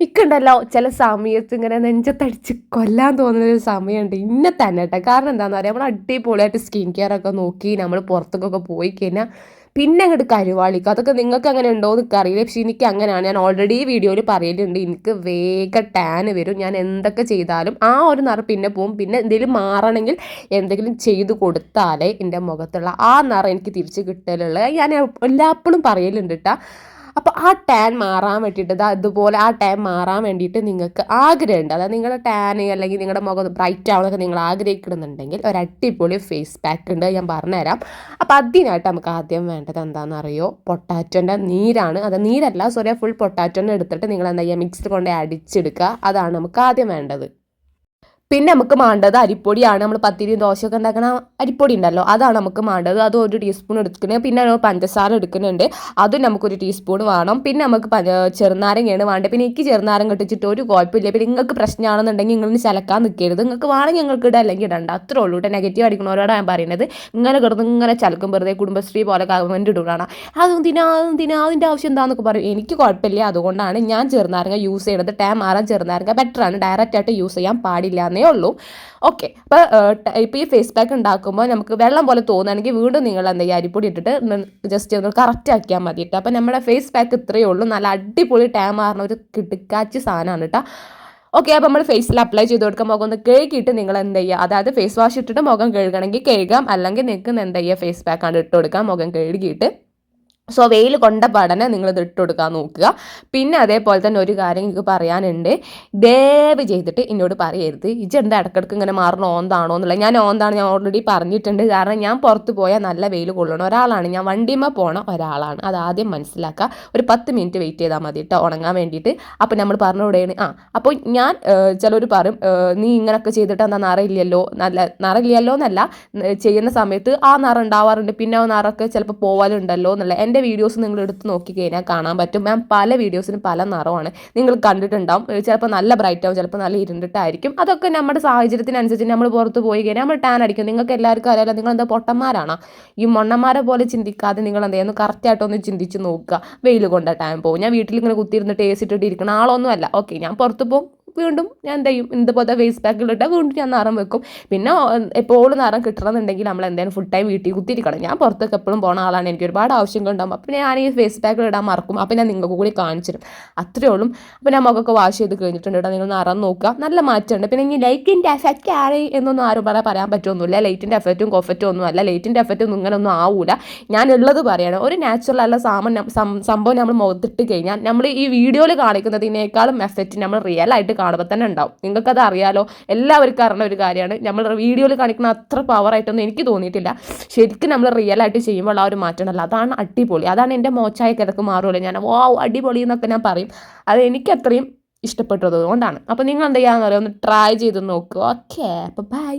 ഇക്കുണ്ടല്ലോ ചില സമയത്ത് ഇങ്ങനെ നെഞ്ചത്തടിച്ച് കൊല്ലാൻ തോന്നുന്ന ഒരു സമയമുണ്ട്. ഇന്നെ തന്നെ കേട്ടോ കാരണം എന്താണെന്ന് പറയുക നമ്മൾ അടിപൊളിയായിട്ട് സ്കിൻ കെയർ ഒക്കെ നോക്കി നമ്മൾ പുറത്തേക്കൊക്കെ പോയി കഴിഞ്ഞാൽ പിന്നെ അങ്ങോട്ട് കരുവാളിക്കും. അതൊക്കെ നിങ്ങൾക്ക് അങ്ങനെ ഉണ്ടോ എന്ന് അറിയില്ല. പക്ഷേ എനിക്ക് അങ്ങനെയാണ്. ഞാൻ ഓൾറെഡി വീഡിയോയിൽ പറയലുണ്ട്. എനിക്ക് വേഗം ടാൻ വരും. ഞാൻ എന്തൊക്കെ ചെയ്താലും ആ ഒരു നിറ പിന്നെ പോവും. പിന്നെ എന്തെങ്കിലും മാറണമെങ്കിൽ എന്തെങ്കിലും ചെയ്തു കൊടുത്താലേ എന്റെ മുഖത്തുള്ള ആ നിറ എനിക്ക് തിരിച്ച് കിട്ടലുള്ളത് ഞാൻ എല്ലാപ്പോഴും പറയലുണ്ട് കേട്ടോ അപ്പോൾ ആ ടാൻ മാറാൻ വേണ്ടിയിട്ട് ഇതാ ഇതുപോലെ ആ ടാൻ മാറാൻ വേണ്ടിയിട്ട് നിങ്ങൾക്ക് ആഗ്രഹമുണ്ട്. അതായത് നിങ്ങളുടെ ടാൻ അല്ലെങ്കിൽ നിങ്ങളുടെ മുഖം ബ്രൈറ്റ് ആവണമെന്നൊക്കെ നിങ്ങൾ ആഗ്രഹിക്കുന്നുണ്ടെങ്കിൽ ഒരു അടിപൊളി ഫേസ് പാക്ക് ഉണ്ട്. ഞാൻ പറഞ്ഞുതരാം. അപ്പോൾ അതിനായിട്ട് നമുക്ക് ആദ്യം വേണ്ടത് എന്താണെന്ന് അറിയോ പൊട്ടാറ്റോന്റെ നീരാണ്. അത് നീരല്ല സോറി ഫുൾ പൊട്ടാറ്റോനെ എടുത്തിട്ട് നിങ്ങൾ എന്താ ചെയ്യുക? മിക്സിൽ കൊണ്ട് അടിച്ചെടുക്കുക. അതാണ് നമുക്ക് ആദ്യം വേണ്ടത്. പിന്നെ നമുക്ക് മാണ്ടത് അരിപ്പൊടിയാണ്. നമ്മൾ പത്തിരിയും ദോശയൊക്കെ ഉണ്ടാക്കണ അരിപ്പൊടി ഉണ്ടല്ലോ അതാണ് നമുക്ക് മാണ്ടത്. അത് ഒരു ടീസ്പൂൺ എടുക്കുന്നത് പിന്നെ നമ്മൾ പഞ്ചസാര എടുക്കുന്നുണ്ട്. അതും നമുക്കൊരു ടീസ്പൂൺ വേണം. പിന്നെ നമുക്ക് ചെറുനാരങ്ങയാണ് വേണ്ടത്. പിന്നെ എനിക്ക് ചെറുനാരം കെട്ടിച്ചിട്ട് ഒരു കുഴപ്പമില്ല. പിന്നെ നിങ്ങൾക്ക് പ്രശ്നമാണെന്നുണ്ടെങ്കിൽ നിങ്ങൾ ചലക്കാൻ നിൽക്കരുത്. നിങ്ങൾക്ക് വേണമെങ്കിൽ നിങ്ങൾക്ക് ഇടാം അല്ലെങ്കിൽ ഇടണ്ട. അത്രേ ഉള്ളൂ കേട്ടോ. നെഗറ്റീവ് അടിക്കുന്നവരോടാണ് ഞാൻ പറയുന്നത്. ഇങ്ങനെ കിടന്ന് ഇങ്ങനെ ചലക്കും വെറുതെ കുടുംബശ്രീ പോലെ ഗവൺമെന്റ് ഇടുകയാണ് അതും ദിനാ ദിനാ അതിന്റെ ആവശ്യം എന്താണെന്നൊക്കെ പറയും. എനിക്ക് കുഴപ്പമില്ല. അതുകൊണ്ടാണ് ഞാൻ ചെറുനാരങ്ങ യൂസ് ചെയ്യുന്നത് ടൈം മാറാൻ ചെറുനാരങ്ങ ബെറ്ററാണ് ഡയറക്റ്റ് ആയിട്ട് യൂസ് ചെയ്യാൻ പാടില്ല എന്നേ ഉള്ളൂ. ഓക്കെ അപ്പോൾ ഇപ്പോൾ ഈ ഫേസ് പാക്ക് ഉണ്ടാക്കുമ്പോൾ നമുക്ക് വെള്ളം പോലെ തോന്നുകയാണെങ്കിൽ വീണ്ടും നിങ്ങൾ എന്താ അരിപ്പൊടി ഇട്ടിട്ട് ജസ്റ്റ് ഒന്ന് കറക്റ്റ് ആക്കിയാൽ മതി കേട്ടോ അപ്പോൾ നമ്മുടെ ഫേസ് പാക്ക് ഇത്രയേ ഉള്ളൂ. നല്ല അടിപൊളി ടൈം മാറുന്ന ഒരു കിടുക്കാച്ചി സാധനമാണ് കേട്ടോ ഓക്കെ അപ്പോൾ നമ്മൾ ഫേസിൽ അപ്ലൈ ചെയ്ത് കൊടുക്കാൻ മുഖം ഒന്ന് കഴുകിയിട്ട് നിങ്ങൾ എന്ത് ചെയ്യുക? അതായത് ഫേസ് വാഷ് ഇട്ടിട്ട് മുഖം കഴുകണമെങ്കിൽ കഴുകാം. അല്ലെങ്കിൽ നിങ്ങൾക്ക് എന്ത് ചെയ്യുക? ഫേസ് പാക്കാണ് ഇട്ട് കൊടുക്കാം മുഖം കഴുകിയിട്ട് സോ വെയിൽ കൊണ്ട പഠനം നിങ്ങൾ ഇട്ട് കൊടുക്കാൻ നോക്കുക. പിന്നെ അതേപോലെ തന്നെ ഒരു കാര്യം എനിക്ക് പറയാനുണ്ട്. ദയവ് ചെയ്തിട്ട് എന്നോട് പറയരുത്. ഇജ് എന്താ ഇടക്കിടക്ക് ഇങ്ങനെ മാറണം ഓന്താണോ എന്നുള്ളത്. ഞാൻ ഓന്താണ് ഞാൻ ഓൾറെഡി പറഞ്ഞിട്ടുണ്ട്. കാരണം ഞാൻ പുറത്ത് പോയാൽ നല്ല വെയിൽ കൊള്ളണം ഒരാളാണ്. ഞാൻ വണ്ടിയുമ്പോൾ പോണ ഒരാളാണ്. അത് ആദ്യം മനസ്സിലാക്കുക. ഒരു പത്ത് മിനിറ്റ് വെയിറ്റ് ചെയ്താൽ മതി കേട്ടോ ഉണങ്ങാൻ വേണ്ടിയിട്ട്. അപ്പോൾ നമ്മൾ പറഞ്ഞുകൂടെയാണ് ആ അപ്പോൾ ഞാൻ ചിലർ പറയും നീ ഇങ്ങനെയൊക്കെ ചെയ്തിട്ട് എന്താ നിറയില്ലല്ലോ? നല്ല നിറയില്ലല്ലോ എന്നല്ല ചെയ്യുന്ന സമയത്ത് ആ നിറ ഉണ്ടാവാറുണ്ട്. പിന്നെ ആ നിറൊക്കെ ചിലപ്പോൾ പോവാലുണ്ടല്ലോ എന്നുള്ള എന്റെ വീഡിയോസ് നിങ്ങൾ എടുത്ത് നോക്കി കഴിഞ്ഞാൽ കാണാൻ പറ്റും. മാം പല വീഡിയോസിനും പല നിറമാണ്. നിങ്ങൾ കണ്ടിട്ടുണ്ടാവും. ചിലപ്പോൾ നല്ല ബ്രൈറ്റ് ആവും ചിലപ്പോൾ നല്ല ഇരുണ്ടിട്ടായിരിക്കും. അതൊക്കെ നമ്മുടെ സാഹചര്യത്തിനനുസരിച്ച് നമ്മൾ പുറത്ത് പോയി കഴിഞ്ഞാൽ നമ്മൾ ടാൻ അടിക്കും. നിങ്ങൾക്ക് എല്ലാവർക്കും അറിയാലോ നിങ്ങൾ എന്താ പൊട്ടന്മാരാണോ? ഈ മൊണ്ണന്മാരെ പോലെ ചിന്തിക്കാതെ നിങ്ങൾ എന്താ ചെയ്യുന്നു? കറക്റ്റായിട്ടൊന്ന് ചിന്തിച്ച് നോക്കുക. വെയിൽ കൊണ്ട ടാൻ പോകും ഞാൻ വീട്ടിൽ ഇങ്ങനെ കുത്തിയിരുന്നിട്ട് ടേസ്റ്റ് ഇട്ടിട്ട് ഇരിക്കണം ആളൊന്നും അല്ല ഓക്കെ ഞാൻ പുറത്ത് പോകും വീണ്ടും ഞാൻ എന്ത് ചെയ്യും? ഇതുപോലത്തെ വേസ്റ്റ് പാക്കിലിട്ട് വീണ്ടും ഞാൻ നിറം വെക്കും. പിന്നെ എപ്പോഴും നിറം കിട്ടണമെന്നുണ്ടെങ്കിൽ നമ്മൾ എന്തായാലും ഫുൾ ടൈം വീട്ടിൽ കുത്തിയിരിക്കണം. ഞാൻ പുറത്തൊക്കെ എപ്പോഴും പോകുന്ന ആളാണ്. എനിക്ക് ഒരുപാട് ആവശ്യങ്ങളുണ്ടാകും അപ്പം ഞാൻ ഈ ഫേസ് പാക്കിൽ ഇടാൻ മറക്കും. അപ്പം ഞാൻ നിങ്ങൾക്ക് കൂടി കാണിച്ചു തരും. അത്രേ ഉള്ളൂ. അപ്പം ഞാൻ മുഖമൊക്കെ വാഷ് ചെയ്ത് കഴിഞ്ഞിട്ടുണ്ട് കേട്ടോ. നിങ്ങൾ നിറം നോക്കുക. നല്ല മാറ്റമുണ്ട്. പിന്നെ ഇനി ലൈറ്റിന്റെ എഫക്റ്റ് ആണ് എന്നൊന്നും ആരും പറയാൻ പറയാൻ പറ്റുമൊന്നുമില്ല ലൈറ്റിന്റെ എഫക്റ്റും കൊഫറ്റും ഒന്നും അല്ല ലൈറ്റിന്റെ എഫക്റ്റും ഒന്നും ഇങ്ങനെ ഒന്നും ആവൂല. ഞാൻ ഉള്ളത് പറയണം. ഒരു നാച്ചുറൽ അല്ല സാമൻ സംഭവം നമ്മൾ മുഖത്തിട്ട് കഴിഞ്ഞാൽ നമ്മൾ ഈ വീഡിയോയിൽ കാണിക്കുന്നതിനേക്കാളും എഫക്റ്റ് നമ്മൾ റിയൽ ആയിട്ട് കാണുമ്പോൾ തന്നെ ഉണ്ടാവും. നിങ്ങൾക്കത് അറിയാലോ? എല്ലാവർക്കും അറിയുന്ന ഒരു കാര്യമാണ്. നമ്മൾ വീഡിയോയിൽ കാണിക്കുന്ന അത്ര പവറായിട്ടൊന്നും എനിക്ക് തോന്നിയിട്ടില്ല. ശരിക്കും നമ്മൾ റിയൽ ആയിട്ട് ചെയ്യുമ്പോൾ ആ ഒരു മാറ്റം ഉണ്ടല്ലോ അതാണ് അടിപൊളി. അതാണ് എന്റെ മോച്ചായ കിടക്ക് മാറുമല്ലോ. ഞാൻ ഓ അടിപൊളി എന്നൊക്കെ ഞാൻ പറയും. അത് എനിക്ക് അത്രയും ഇഷ്ടപ്പെട്ടത്. അതുകൊണ്ടാണ്. അപ്പോൾ നിങ്ങൾ എന്ത് ചെയ്യാന്ന് പറയുക ഒന്ന് ട്രൈ ചെയ്ത് നോക്കുക ഓക്കെ അപ്പോൾ ബൈ